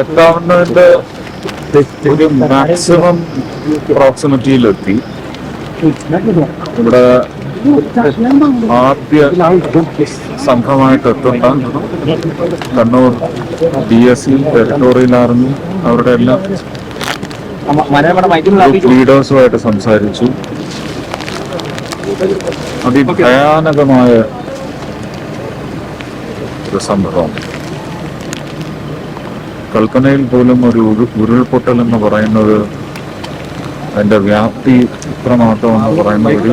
എത്താവുന്നതിന്റെ ഒരു മാക്സിമം പ്രോക്സിമിറ്റിയിലെത്തി ഇവിടെ ആദ്യ സംഘമായിട്ട് എത്തുന്ന Kannur D S C territorial army അവരുടെ എല്ലാം ലീഡേഴ്സുമായിട്ട് സംസാരിച്ചു. അതിഭയാനകമായ ഒരു സംഭവം കൽപ്പനയിൽ പോലും ഒരു ഉരു- ഉരുൾപൊട്ടൽ എന്ന് പറയുന്നത് അതിന്റെ വ്യാപ്തി ഇത്രമാത്രം എന്ന് പറയുന്ന ഒരു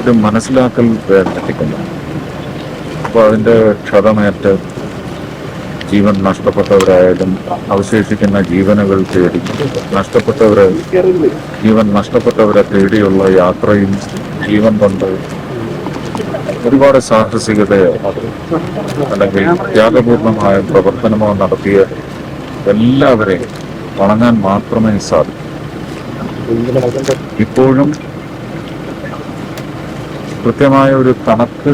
ഒരു മനസ്സിലാക്കൽ വേദനിപ്പിക്കുന്നു അപ്പൊ അതിന്റെ ക്ഷതമേറ്റ് ജീവൻ നഷ്ടപ്പെട്ടവരായാലും അവശേഷിക്കുന്ന ജീവനുകൾ തേടി നഷ്ടപ്പെട്ടവരെ ജീവൻ നഷ്ടപ്പെട്ടവരെ തേടിയുള്ള യാത്രയും ജീവൻ കൊണ്ട് ഒരുപാട് സാഹസികതയോ അല്ലെങ്കിൽ ത്യാഗപൂർണമായ പ്രവർത്തനമോ നടത്തിയ എല്ലാവരെയും വണങ്ങാൻ മാത്രമേ സാധിക്കൂ. ഇപ്പോഴും കൃത്യമായ ഒരു കണക്ക്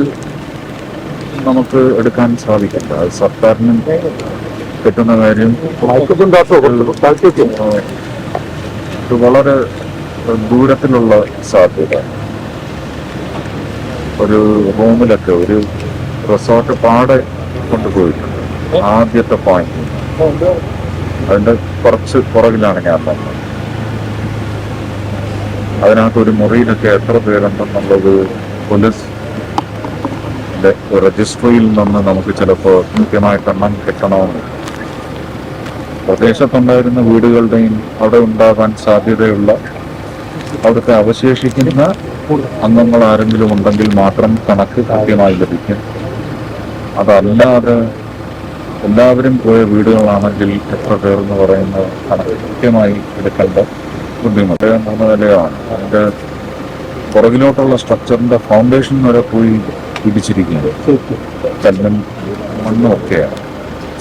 നമുക്ക് എടുക്കാൻ സാധിക്കില്ല. അത് സർക്കാരിനും കിട്ടുന്ന കാര്യം വളരെ ദൂരത്തിലുള്ള സാധ്യത. ഒരു റൂമിലൊക്കെ ഒരു റിസോർട്ട് പാടെ കൊണ്ടുപോയിട്ടുണ്ട്. ആദ്യത്തെ പോയിന്റ് അതിന്റെ കുറച്ച് പുറകിലാണ് ഞാൻ വന്നത്. അതിനകത്ത് ഒരു മുറിയിലൊക്കെ എത്ര പേരുണ്ടെന്നുള്ളത് പോലീസ് രജിസ്ട്രിയിൽ നിന്ന് നമുക്ക് ചിലപ്പോൾ കൃത്യമായിട്ട് എണ്ണം കിട്ടണമെന്ന് പ്രദേശത്തുണ്ടായിരുന്ന വീടുകളുടെയും അവിടെ ഉണ്ടാകാൻ സാധ്യതയുള്ള അവിടുത്തെ അവശേഷിക്കുന്ന അംഗങ്ങൾ ആരെങ്കിലും ഉണ്ടെങ്കിൽ മാത്രം കണക്ക് കൃത്യമായി ലഭിക്കും. അതല്ലാതെ എല്ലാവരും പോയ വീടുകളാണെങ്കിൽ എത്ര പേർ എന്ന് പറയുന്ന കണക്ക് കൃത്യമായി എടുക്കേണ്ട ബുദ്ധിമുട്ട്. മൂന്ന് നിലയാണ്. അതിന്റെ പുറകിലോട്ടുള്ള സ്ട്രക്ചറിന്റെ ഫൗണ്ടേഷൻ വരെ പോയി ഇടിച്ചിരിക്കുന്നത് കല്ലും മണ്ണും ഒക്കെയാണ്.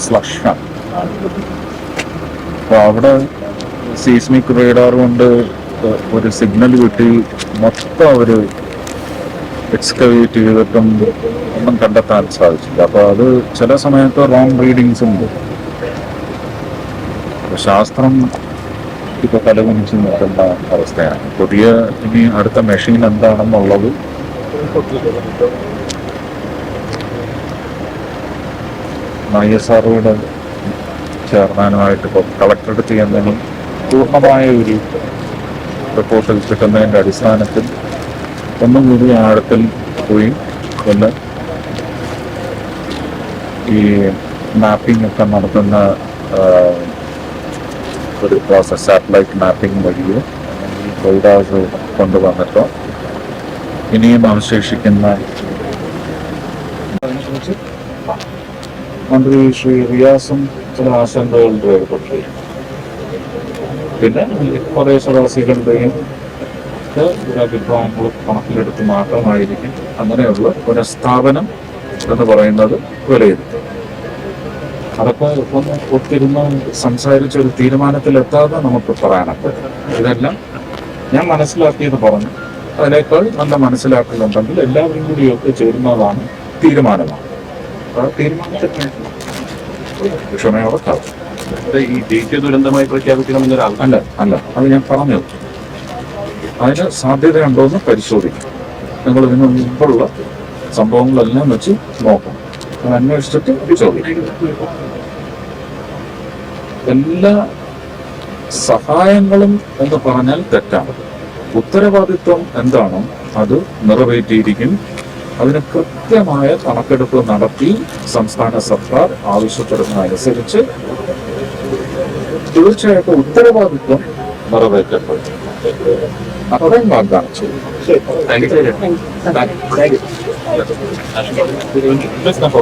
സ്ലഷാണ് അപ്പൊ അവിടെ സീസ്മിക് റേഡാർ കൊണ്ട് ഒരു സിഗ്നൽ കിട്ടി. മൊത്തം അവർ എക്സ്കവേറ്റ് ചെയ്തിട്ടും ഒന്നും കണ്ടെത്താൻ സാധിച്ചില്ല. അപ്പൊ അത് ചില സമയത്ത് റോങ് റീഡിങ്സ് ഉണ്ട്. ശാസ്ത്രം ഇപ്പൊ തലകുനിച്ച് നിൽക്കുന്ന അവസ്ഥയാണ്. പുതിയ ഇനി അടുത്ത മെഷീൻ എന്താണെന്നുള്ളത് ഐ എസ് ആർഒയുടെ ചെയർമാനുമായിട്ട് ഇപ്പോൾ കളക്ടറേറ്റ് ചെയ്യുന്നതിന് പൂർണമായ ഒരു റിപ്പോർട്ട് കിട്ടുന്നതിന്റെ അടിസ്ഥാനത്തിൽ ഒന്നും കൂടി ആഴത്തിൽ പോയി ഒന്ന് ഈ മാപ്പിംഗ് ഒക്കെ നടത്തുന്ന ഒരു പ്രോസസ് സാറ്റലൈറ്റ് മാപ്പിംഗ് വഴിയോ അല്ലെങ്കിൽ കൊണ്ടുവന്നിട്ടോ. ഇനിയും അവശേഷിക്കുന്ന മന്ത്രി ശ്രീ റിയാസും ചില ആശങ്കകളുടെ പിന്നെ കുറേ ഒക്കെ ഒരു അഭിപ്രായങ്ങൾ കണക്കിലെടുത്ത് മാത്രമായിരിക്കും അങ്ങനെയുള്ള പുനഃസ്ഥാപനം എന്ന് പറയുന്നത് വിലയിരുത്തും അതൊക്കെ ഒന്ന് ഒത്തിരുന്ന് സംസാരിച്ച ഒരു തീരുമാനത്തിലെത്താതെ നമുക്ക് പറയാനൊക്കെ ഇതെല്ലാം ഞാൻ മനസ്സിലാക്കിയത് പറഞ്ഞു. അതിനേക്കാൾ നല്ല മനസ്സിലാക്കലുണ്ടെങ്കിൽ എല്ലാവരും കൂടി ഒക്കെ ചേരുന്നതാണ് തീരുമാനമാണ്. തീരുമാനത്തിന് ക്ഷമയോടെ ഈ ദേശീയ ദുരന്തമായി പ്രഖ്യാപിക്കണമെന്നൊരാൾ അല്ല അല്ല അത് ഞാൻ പറഞ്ഞു അതിന് സാധ്യതയുണ്ടോ എന്ന് പരിശോധിക്കും. നിങ്ങൾ ഇതിന് മുമ്പുള്ള സംഭവങ്ങളെല്ലാം വെച്ച് നോക്കും. അന്വേഷിച്ചിട്ട് ചോദിക്കും എല്ലാ സഹായങ്ങളും എന്ന് പറഞ്ഞാൽ തെറ്റാണ്. ഉത്തരവാദിത്വം എന്താണോ അത് നിറവേറ്റിയിരിക്കും. അതിന് കൃത്യമായ കണക്കെടുപ്പ് നടത്തി സംസ്ഥാന സർക്കാർ ആവശ്യപ്പെടുന്നതനുസരിച്ച് തീർച്ചയായിട്ടും ഉത്തരവാദിത്വം നിറവേറ്റപ്പെടും. I think I've got two. Thank you. Thank you. Thank you.